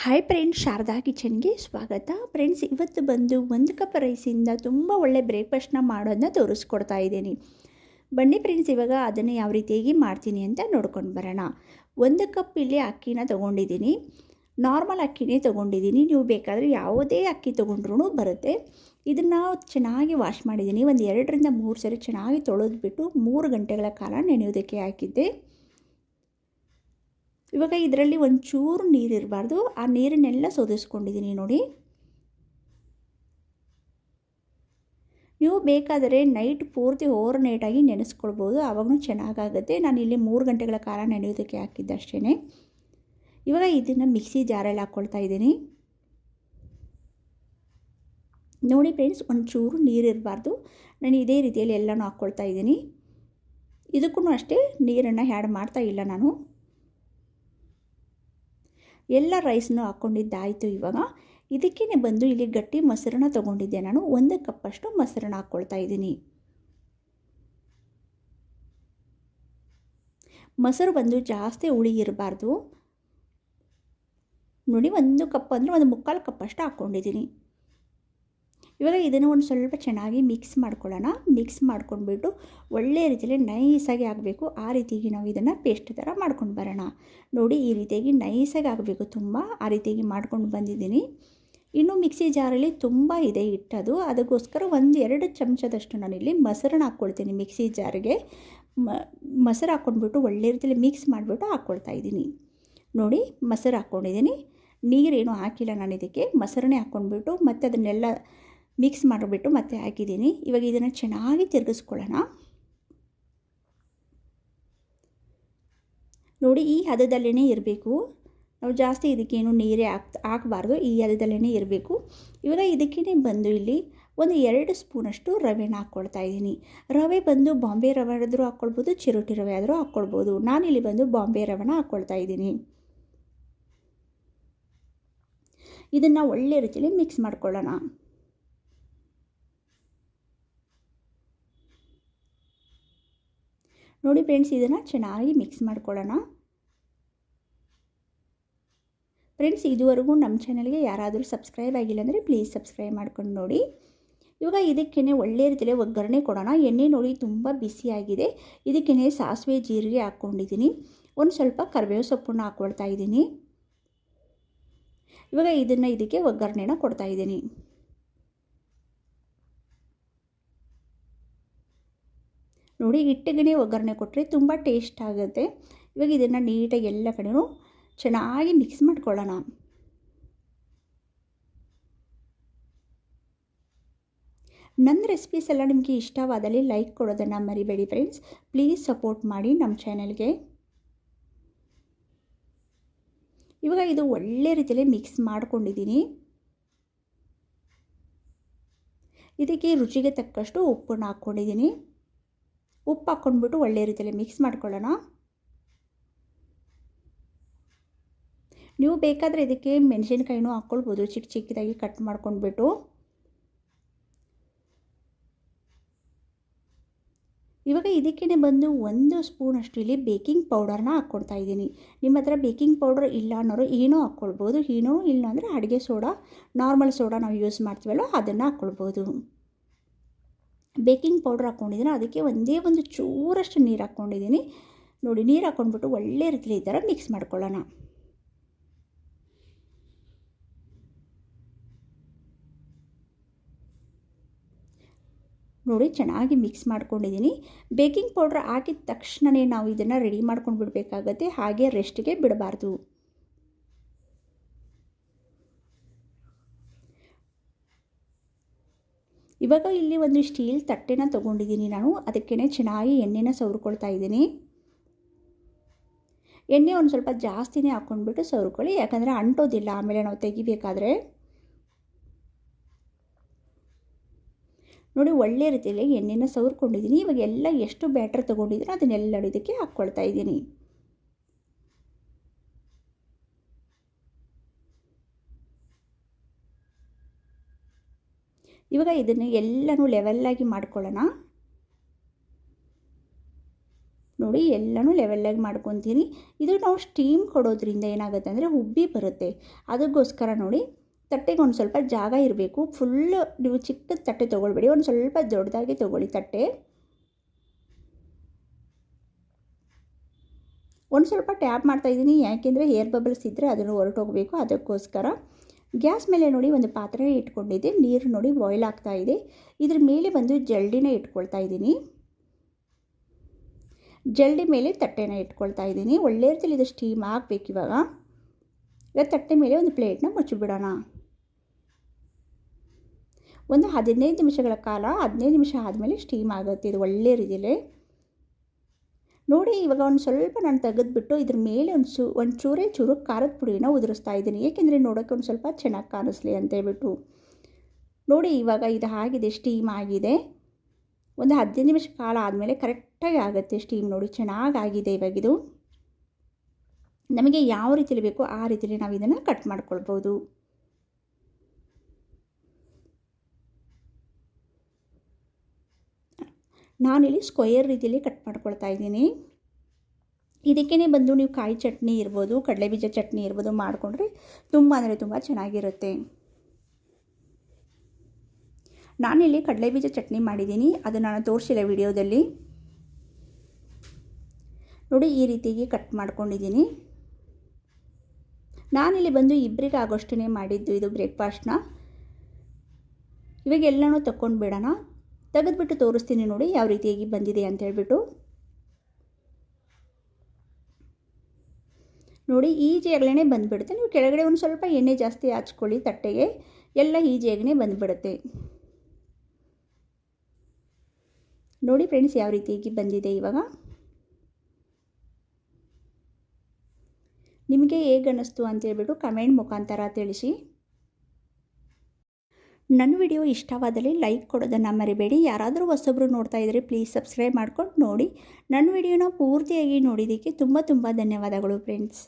Hi friends Sharada ಕಿಚನ್ಗೆ ಸ್ವಾಗತ. Friends ಇವತ್ತು ಬಂದು ಒಂದು ಕಪ್ ರೈಸಿಂದ ತುಂಬ ಒಳ್ಳೆ ಬ್ರೇಕ್ಫಾಸ್ಟ್ನ ಮಾಡೋದನ್ನ ತೋರಿಸ್ಕೊಡ್ತಾ ಇದ್ದೀನಿ. ಬನ್ನಿ ಫ್ರೆಂಡ್ಸ್ ಇವಾಗ ಅದನ್ನು ಯಾವ ರೀತಿಯಾಗಿ ಮಾಡ್ತೀನಿ ಅಂತ ನೋಡ್ಕೊಂಡು ಬರೋಣ. ಒಂದು ಕಪ್ ಇಲ್ಲಿ ಅಕ್ಕಿನ ತೊಗೊಂಡಿದ್ದೀನಿ. ನಾರ್ಮಲ್ ಅಕ್ಕಿನೇ ತೊಗೊಂಡಿದ್ದೀನಿ. ನೀವು ಬೇಕಾದರೆ ಯಾವುದೇ ಅಕ್ಕಿ ತೊಗೊಂಡ್ರೂ ಬರುತ್ತೆ. ಇದನ್ನು ಚೆನ್ನಾಗಿ ವಾಶ್ ಮಾಡಿದ್ದೀನಿ. ಒಂದು ಎರಡರಿಂದ ಮೂರು ಸರಿ ಚೆನ್ನಾಗಿ ತೊಳೆದ್ಬಿಟ್ಟು ಮೂರು ಗಂಟೆಗಳ ಕಾಲ ನೆನೆಯೋದಕ್ಕೆ ಹಾಕಿದ್ದೆ. ಇವಾಗ ಇದರಲ್ಲಿ ಒಂಚೂರು ನೀರಿರಬಾರ್ದು. ಆ ನೀರನ್ನೆಲ್ಲ ಸೋದಿಸ್ಕೊಂಡಿದ್ದೀನಿ ನೋಡಿ. ನೀವು ಬೇಕಾದರೆ ನೈಟ್ ಪೂರ್ತಿ ಓವರ್ ನೈಟಾಗಿ ನೆನೆಸ್ಕೊಳ್ಬೋದು. ಆವಾಗೂ ಚೆನ್ನಾಗಾಗುತ್ತೆ. ನಾನು ಇಲ್ಲಿ ಮೂರು ಗಂಟೆಗಳ ಕಾಲ ನೆನೆಯೋದಕ್ಕೆ ಹಾಕಿದ್ದೆ ಅಷ್ಟೇ ಇವಾಗ ಇದನ್ನು ಮಿಕ್ಸಿ ಜಾರಲ್ಲಿ ಹಾಕ್ಕೊಳ್ತಾ ಇದ್ದೀನಿ. ನೋಡಿ ಫ್ರೆಂಡ್ಸ್, ಒಂಚೂರು ನೀರಿರಬಾರ್ದು. ನಾನು ಇದೇ ರೀತಿಯಲ್ಲಿ ಎಲ್ಲನೂ ಹಾಕ್ಕೊಳ್ತಾ ಇದ್ದೀನಿ. ಇದಕ್ಕೂ ಅಷ್ಟೇ ನೀರನ್ನು ಹ್ಯಾಡ್ ಮಾಡ್ತಾ ಇಲ್ಲ ನಾನು. ಎಲ್ಲ ರೈಸ್ನು ಹಾಕ್ಕೊಂಡಿದ್ದಾಯಿತು ಇವಾಗ. ಇದಕ್ಕೇ ಬಂದು ಇಲ್ಲಿ ಗಟ್ಟಿ ಮೊಸರನ್ನ ತೊಗೊಂಡಿದ್ದೆ. ನಾನು ಒಂದು ಕಪ್ಪಷ್ಟು ಮೊಸರನ್ನ ಹಾಕ್ಕೊಳ್ತಾ ಇದ್ದೀನಿ. ಮೊಸರು ಬಂದು ಜಾಸ್ತಿ ಹುಳಿ ಇರಬಾರ್ದು. ನೋಡಿ ಒಂದು ಕಪ್ ಅಂದರೆ ಒಂದು ಮುಕ್ಕಾಲು ಕಪ್ಪಷ್ಟು ಹಾಕ್ಕೊಂಡಿದ್ದೀನಿ. ಇವಾಗ ಇದನ್ನು ಒಂದು ಸ್ವಲ್ಪ ಚೆನ್ನಾಗಿ ಮಿಕ್ಸ್ ಮಾಡ್ಕೊಳ್ಳೋಣ. ಮಿಕ್ಸ್ ಮಾಡ್ಕೊಂಡ್ಬಿಟ್ಟು ಒಳ್ಳೆಯ ರೀತಿಯಲ್ಲಿ ನೈಸಾಗಿ ಆಗಬೇಕು. ಆ ರೀತಿಯಾಗಿ ನಾವು ಇದನ್ನು ಪೇಸ್ಟ್ ಥರ ಮಾಡ್ಕೊಂಡು ಬರೋಣ. ನೋಡಿ ಈ ರೀತಿಯಾಗಿ ನೈಸಾಗಿ ಆಗಬೇಕು ತುಂಬ. ಆ ರೀತಿಯಾಗಿ ಮಾಡ್ಕೊಂಡು ಬಂದಿದ್ದೀನಿ. ಇನ್ನು ಮಿಕ್ಸಿ ಜಾರಲ್ಲಿ ತುಂಬ ಇದೆ ಇಟ್ಟದು ಅದಕ್ಕೋಸ್ಕರ ಒಂದು ಎರಡು ಚಮಚದಷ್ಟು ನಾನಿಲ್ಲಿ ಮೊಸರನ್ನ ಹಾಕ್ಕೊಳ್ತೀನಿ ಮಿಕ್ಸಿ ಜಾರಿಗೆ ಮೊಸರು ಹಾಕ್ಕೊಂಡ್ಬಿಟ್ಟು ಒಳ್ಳೆ ರೀತಿಯಲ್ಲಿ ಮಿಕ್ಸ್ ಮಾಡಿಬಿಟ್ಟು ಹಾಕ್ಕೊಳ್ತಾ ಇದ್ದೀನಿ. ನೋಡಿ ಮೊಸರು ಹಾಕ್ಕೊಂಡಿದ್ದೀನಿ. ನೀರೇನು ಹಾಕಿಲ್ಲ ನಾನು ಇದಕ್ಕೆ. ಮೊಸರನ್ನೇ ಹಾಕ್ಕೊಂಡ್ಬಿಟ್ಟು ಮತ್ತು ಅದನ್ನೆಲ್ಲ ಮಿಕ್ಸ್ ಮಾಡಿಬಿಟ್ಟು ಮತ್ತೆ ಹಾಕಿದ್ದೀನಿ. ಇವಾಗ ಇದನ್ನು ಚೆನ್ನಾಗಿ ತಿರುಗಿಸ್ಕೊಳ್ಳೋಣ. ನೋಡಿ, ಈ ಹದದಲ್ಲೇ ಇರಬೇಕು. ನಾವು ಜಾಸ್ತಿ ಇದಕ್ಕೇನು ನೀರೇ ಹಾಕ್ ಹಾಕಬಾರ್ದು. ಈ ಹದದಲ್ಲೇ ಇರಬೇಕು. ಇವಾಗ ಇದಕ್ಕೇ ಬಂದು ಇಲ್ಲಿ ಒಂದು ಎರಡು ಸ್ಪೂನಷ್ಟು ರವೆನ ಹಾಕ್ಕೊಳ್ತಾ ಇದ್ದೀನಿ. ರವೆ ಬಂದು ಬಾಂಬೆ ರವೆ ಆದರೂ ಹಾಕ್ಕೊಳ್ಬೋದು, ಚಿರೋಟಿ ರವೆ ಆದರೂ ಹಾಕ್ಕೊಳ್ಬೋದು. ನಾನಿಲ್ಲಿ ಬಂದು ಬಾಂಬೆ ರವೆನ ಹಾಕ್ಕೊಳ್ತಾ ಇದ್ದೀನಿ. ಇದನ್ನು ಒಳ್ಳೆ ರೀತಿಯಲ್ಲಿ ಮಿಕ್ಸ್ ಮಾಡ್ಕೊಳ್ಳೋಣ. ನೋಡಿ ಫ್ರೆಂಡ್ಸ್, ಇದನ್ನು ಚೆನ್ನಾಗಿ ಮಿಕ್ಸ್ ಮಾಡ್ಕೊಳ್ಳೋಣ. ಫ್ರೆಂಡ್ಸ್, ಇದುವರೆಗೂ ನಮ್ಮ ಚಾನಲ್ಗೆ ಯಾರಾದರೂ ಸಬ್ಸ್ಕ್ರೈಬ್ ಆಗಿಲ್ಲ ಅಂದರೆ ಪ್ಲೀಸ್ ಸಬ್ಸ್ಕ್ರೈಬ್ ಮಾಡ್ಕೊಂಡು ನೋಡಿ. ಇವಾಗ ಇದಕ್ಕೇ ಒಳ್ಳೆ ರೀತಿಯಲ್ಲಿ ಒಗ್ಗರಣೆ ಕೊಡೋಣ. ಎಣ್ಣೆ ನೋಡಿ ತುಂಬ ಬಿಸಿಯಾಗಿದೆ ಇದಕ್ಕೇ ಸಾಸಿವೆ, ಜೀರಿಗೆ ಹಾಕ್ಕೊಂಡಿದ್ದೀನಿ. ಒಂದು ಸ್ವಲ್ಪ ಕರಿಬೇವು ಸೊಪ್ಪನ್ನು ಹಾಕ್ಕೊಳ್ತಾ ಇದ್ದೀನಿ. ಇವಾಗ ಇದನ್ನು ಇದಕ್ಕೆ ಒಗ್ಗರಣೆನ ಕೊಡ್ತಾ ಇದ್ದೀನಿ. ನೋಡಿ ಹಿಟ್ಟಿಗೆ ಒಗ್ಗರಣೆ ಕೊಟ್ಟರೆ ತುಂಬ ಟೇಸ್ಟ್ ಆಗುತ್ತೆ. ಇವಾಗ ಇದನ್ನು ನೀಟಾಗಿ ಎಲ್ಲ ಕಡೆಯೂ ಚೆನ್ನಾಗಿ ಮಿಕ್ಸ್ ಮಾಡ್ಕೊಳ್ಳೋಣ. ನನ್ನ ರೆಸಿಪೀಸ್ ಎಲ್ಲ ನಿಮಗೆ ಇಷ್ಟವಾದಲ್ಲಿ ಲೈಕ್ ಕೊಡೋದನ್ನು ಮರಿಬೇಡಿ ಫ್ರೆಂಡ್ಸ್ ಪ್ಲೀಸ್ ಸಪೋರ್ಟ್ ಮಾಡಿ ನಮ್ಮ ಚಾನಲ್ಗೆ ಇವಾಗ ಇದು ಒಳ್ಳೆ ರೀತಿಯಲ್ಲಿ ಮಿಕ್ಸ್ ಮಾಡ್ಕೊಂಡಿದ್ದೀನಿ. ಇದಕ್ಕೆ ರುಚಿಗೆ ತಕ್ಕಷ್ಟು ಉಪ್ಪನ್ನು ಹಾಕ್ಕೊಂಡಿದ್ದೀನಿ. ಉಪ್ಪು ಹಾಕ್ಕೊಂಡ್ಬಿಟ್ಟು ಒಳ್ಳೆ ರೀತಿಯಲ್ಲಿ ಮಿಕ್ಸ್ ಮಾಡ್ಕೊಳ್ಳೋಣ. ನೀವು ಬೇಕಾದರೆ ಇದಕ್ಕೆ ಮೆಣಸಿನ್ಕಾಯಿನೂ ಹಾಕ್ಕೊಳ್ಬೋದು, ಚಿಕ್ಕ ಚಿಕ್ಕದಾಗಿ ಕಟ್ ಮಾಡ್ಕೊಂಡ್ಬಿಟ್ಟು. ಇವಾಗ ಇದಕ್ಕೇ ಬಂದು ಒಂದು ಸ್ಪೂನಷ್ಟು ಇಲ್ಲಿ ಬೇಕಿಂಗ್ ಪೌಡರ್ನ ಹಾಕ್ಕೊಡ್ತಾ ಇದ್ದೀನಿ. ನಿಮ್ಮ ಹತ್ರ ಬೇಕಿಂಗ್ ಪೌಡರ್ ಇಲ್ಲ ಅನ್ನೋರು ಏನೋ ಹಾಕ್ಕೊಳ್ಬೋದು, ಏನೋ ಇಲ್ಲ ಅಂದರೆ ಅಡುಗೆ ಸೋಡಾ ನಾರ್ಮಲ್ ಸೋಡಾ ನಾವು ಯೂಸ್ ಮಾಡ್ತೀವಲ್ಲ ಅದನ್ನು ಹಾಕ್ಕೊಳ್ಬೋದು. ಬೇಕಿಂಗ್ ಪೌಡ್ರ್ ಹಾಕ್ಕೊಂಡಿದ್ದೀನಿ. ಅದಕ್ಕೆ ಒಂದೇ ಒಂದು ಚೂರಷ್ಟು ನೀರು ಹಾಕ್ಕೊಂಡಿದ್ದೀನಿ. ನೋಡಿ, ನೀರು ಹಾಕ್ಕೊಂಡ್ಬಿಟ್ಟು ಒಳ್ಳೆ ರೀತಿಲಿ ಈ ಥರ ಮಿಕ್ಸ್ ಮಾಡ್ಕೊಳ್ಳೋಣ. ನೋಡಿ, ಚೆನ್ನಾಗಿ ಮಿಕ್ಸ್ ಮಾಡ್ಕೊಂಡಿದ್ದೀನಿ. ಬೇಕಿಂಗ್ ಪೌಡ್ರ್ ಹಾಕಿದ ತಕ್ಷಣವೇ ನಾವು ಇದನ್ನು ರೆಡಿ ಮಾಡ್ಕೊಂಡು ಬಿಡಬೇಕಾಗತ್ತೆ ಹಾಗೆ ರೆಸ್ಟ್ಗೆ ಬಿಡಬಾರ್ದು. ಇವಾಗ ಇಲ್ಲಿ ಒಂದು ಸ್ಟೀಲ್ ತಟ್ಟೆನ ತೊಗೊಂಡಿದ್ದೀನಿ ನಾನು. ಅದಕ್ಕೇ ಚೆನ್ನಾಗಿ ಎಣ್ಣೆನ ಸವರ್ಕೊಳ್ತಾ ಇದ್ದೀನಿ. ಎಣ್ಣೆ ಒಂದು ಸ್ವಲ್ಪ ಜಾಸ್ತಿನೇ ಹಾಕ್ಕೊಂಡ್ಬಿಟ್ಟು ಸವರ್ಕೊಳ್ಳಿ. ಯಾಕಂದರೆ ಅಂಟೋದಿಲ್ಲ, ಆಮೇಲೆ ನಾವು ತೆಗಿಬೇಕಾದ್ರೆ. ನೋಡಿ, ಒಳ್ಳೆ ರೀತಿಯಲ್ಲಿ ಎಣ್ಣೆನ ಸವರ್ಕೊಂಡಿದ್ದೀನಿ. ಇವಾಗ ಎಲ್ಲ ಎಷ್ಟು ಬ್ಯಾಟ್ರ್ ತೊಗೊಂಡಿದ್ದೀನಿ ಅದನ್ನೆಲ್ಲ ಇದಕ್ಕೆ ಹಾಕ್ಕೊಳ್ತಾ ಇದ್ದೀನಿ. ಇವಾಗ ಇದನ್ನು ಎಲ್ಲನೂ ಲೆವೆಲ್ಲಾಗಿ ಮಾಡ್ಕೊಳ್ಳೋಣ. ನೋಡಿ, ಎಲ್ಲನೂ ಲೆವೆಲ್ಲಾಗಿ ಮಾಡ್ಕೊತೀನಿ. ಇದು ನಾವು ಸ್ಟೀಮ್ ಕೊಡೋದ್ರಿಂದ ಏನಾಗುತ್ತೆ ಅಂದರೆ ಉಬ್ಬಿ ಬರುತ್ತೆ. ಅದಕ್ಕೋಸ್ಕರ ನೋಡಿ, ತಟ್ಟೆಗೆ ಒಂದು ಸ್ವಲ್ಪ ಜಾಗ ಇರಬೇಕು. ಫುಲ್ಲು ನೀವು ಚಿಕ್ಕ ತಟ್ಟೆ ತೊಗೊಳ್ಬೇಡಿ. ಒಂದು ಸ್ವಲ್ಪ ದೊಡ್ಡದಾಗಿ ತೊಗೊಳ್ಳಿ ತಟ್ಟೆ. ಒಂದು ಸ್ವಲ್ಪ ಟ್ಯಾಪ್ ಮಾಡ್ತಾಯಿದ್ದೀನಿ ಯಾಕೆಂದರೆ ಏರ್ ಬಬಲ್ಸ್ ಇದ್ದರೆ ಅದನ್ನು ಹೊರಟೋಗಬೇಕು. ಅದಕ್ಕೋಸ್ಕರ ಗ್ಯಾಸ್ ಮೇಲೆ ನೋಡಿ ಒಂದು ಪಾತ್ರೆ ಇಟ್ಕೊಂಡಿದ್ದೆ. ನೀರು ನೋಡಿ ಬಾಯ್ಲ್ ಆಗ್ತಾ ಇದೆ. ಇದ್ರ ಮೇಲೆ ಬಂದು ಜಲ್ಡಿನ ಇಟ್ಕೊಳ್ತಾ ಇದ್ದೀನಿ. ಜಲ್ಡಿ ಮೇಲೆ ತಟ್ಟೆನ ಇಟ್ಕೊಳ್ತಾ ಇದ್ದೀನಿ. ಒಳ್ಳೆ ರೀತಿಯಲ್ಲಿ ಇದು ಸ್ಟೀಮ್ ಆಗಬೇಕು ಇವಾಗ. ಈಗ ತಟ್ಟೆ ಮೇಲೆ ಒಂದು ಪ್ಲೇಟ್ನ ಮುಚ್ಚಿಬಿಡೋಣ. ಒಂದು ಹದಿನೈದು ನಿಮಿಷಗಳ ಕಾಲ ಹದಿನೈದು ನಿಮಿಷ ಆದಮೇಲೆ ಸ್ಟೀಮ್ ಆಗುತ್ತೆ. ಇದು ಒಳ್ಳೆ ರೀತಿಯಲ್ಲಿ ನೋಡಿ, ಇವಾಗ ಒಂದು ಸ್ವಲ್ಪ ನಾನು ತೆಗೆದುಬಿಟ್ಟು ಇದ್ರ ಮೇಲೆ ಒಂದು ಚೂ, ಒಂದು ಚೂರೇ ಚೂರು ಖಾರದ ಪುಡಿನ ಉದುರಿಸ್ತಾ ಇದ್ದೀನಿ. ಏಕೆಂದರೆ ನೋಡೋಕ್ಕೆ ಒಂದು ಸ್ವಲ್ಪ ಚೆನ್ನಾಗಿ ಕಾಣಿಸ್ಲಿ ಅಂತ ಹೇಳ್ಬಿಟ್ಟು. ನೋಡಿ, ಇವಾಗ ಇದು ಆಗಿದೆ ಸ್ಟೀಮ್ ಆಗಿದೆ. ಒಂದು ಹದಿನೈದು ನಿಮಿಷ ಕಾಲ ಆದಮೇಲೆ ಕರೆಕ್ಟಾಗಿ ಆಗುತ್ತೆ ಸ್ಟೀಮ್ ನೋಡಿ ಚೆನ್ನಾಗಾಗಿದೆ ಇವಾಗಿದು ನಮಗೆ ಯಾವ ರೀತಿಲಿ ಬೇಕೋ ಆ ರೀತಿಲಿ ನಾವು ಇದನ್ನು ಕಟ್ ಮಾಡ್ಕೊಳ್ಬೋದು. ನಾನಿಲ್ಲಿ ಸ್ಕ್ವಯರ್ ರೀತಿಯಲ್ಲಿ ಕಟ್ ಮಾಡ್ಕೊಳ್ತಾ ಇದ್ದೀನಿ. ಇದಕ್ಕೇ ಬಂದು ನೀವು ಕಾಯಿ ಚಟ್ನಿ ಇರ್ಬೋದು ಕಡಲೆಬೀಜ ಚಟ್ನಿ ಇರ್ಬೋದು ಮಾಡಿಕೊಂಡ್ರೆ ತುಂಬ ಅಂದರೆ ತುಂಬ ಚೆನ್ನಾಗಿರುತ್ತೆ. ನಾನಿಲ್ಲಿ ಕಡಲೆಬೀಜ ಚಟ್ನಿ ಮಾಡಿದ್ದೀನಿ. ಅದು ನಾನು ತೋರಿಸಿಲ್ಲ ವಿಡಿಯೋದಲ್ಲಿ. ನೋಡಿ, ಈ ರೀತಿಯಾಗಿ ಕಟ್ ಮಾಡ್ಕೊಂಡಿದ್ದೀನಿ. ನಾನಿಲ್ಲಿ ಬಂದು ಇಬ್ಬರಿಗೆ ಆಗೋಷ್ಟೇ ಮಾಡಿದ್ದು ಇದು ಬ್ರೇಕ್ಫಾಸ್ಟ್ನ ಇವಾಗ ಎಲ್ಲನೂ ತಗೊಂಡು ತೆಗೆದುಬಿಟ್ಟು ತೋರಿಸ್ತೀನಿ ನೋಡಿ ಯಾವ ರೀತಿಯಾಗಿ ಬಂದಿದೆ ಅಂತ ಹೇಳ್ಬಿಟ್ಟು. ನೋಡಿ ಈಜಿಯಾಗಲೇ ಬಂದುಬಿಡುತ್ತೆ. ನೀವು ಕೆಳಗಡೆ ಒಂದು ಸ್ವಲ್ಪ ಎಣ್ಣೆ ಜಾಸ್ತಿ ಹಚ್ಕೊಳ್ಳಿ ತಟ್ಟೆಗೆ. ಎಲ್ಲ ಈಜಿಯಾಗಲೇ ಬಂದುಬಿಡುತ್ತೆ. ನೋಡಿ ಫ್ರೆಂಡ್ಸ್ ಯಾವ ರೀತಿಯಾಗಿ ಬಂದಿದೆ ಇವಾಗ. ನಿಮಗೆ ಹೇಗೆ ಅನ್ನಿಸ್ತು ಅಂತ ಹೇಳ್ಬಿಟ್ಟು ಕಮೆಂಟ್ ಮುಖಾಂತರ ತಿಳಿಸಿ. ನನ್ನ ವಿಡಿಯೋ ಇಷ್ಟವಾದಲ್ಲಿ ಲೈಕ್ ಕೊಡೋದನ್ನು ಮರಿಬೇಡಿ. ಯಾರಾದರೂ ಹೊಸೊಬ್ಬರು ನೋಡ್ತಾ ಇದ್ದರೆ ಪ್ಲೀಸ್ ಸಬ್ಸ್ಕ್ರೈಬ್ ಮಾಡ್ಕೊಂಡು ನೋಡಿ. ನನ್ನ ವಿಡಿಯೋನ ಪೂರ್ತಿಯಾಗಿ ನೋಡಿದ್ದಕ್ಕೆ ತುಂಬ ತುಂಬ ಧನ್ಯವಾದಗಳು ಫ್ರೆಂಡ್ಸ್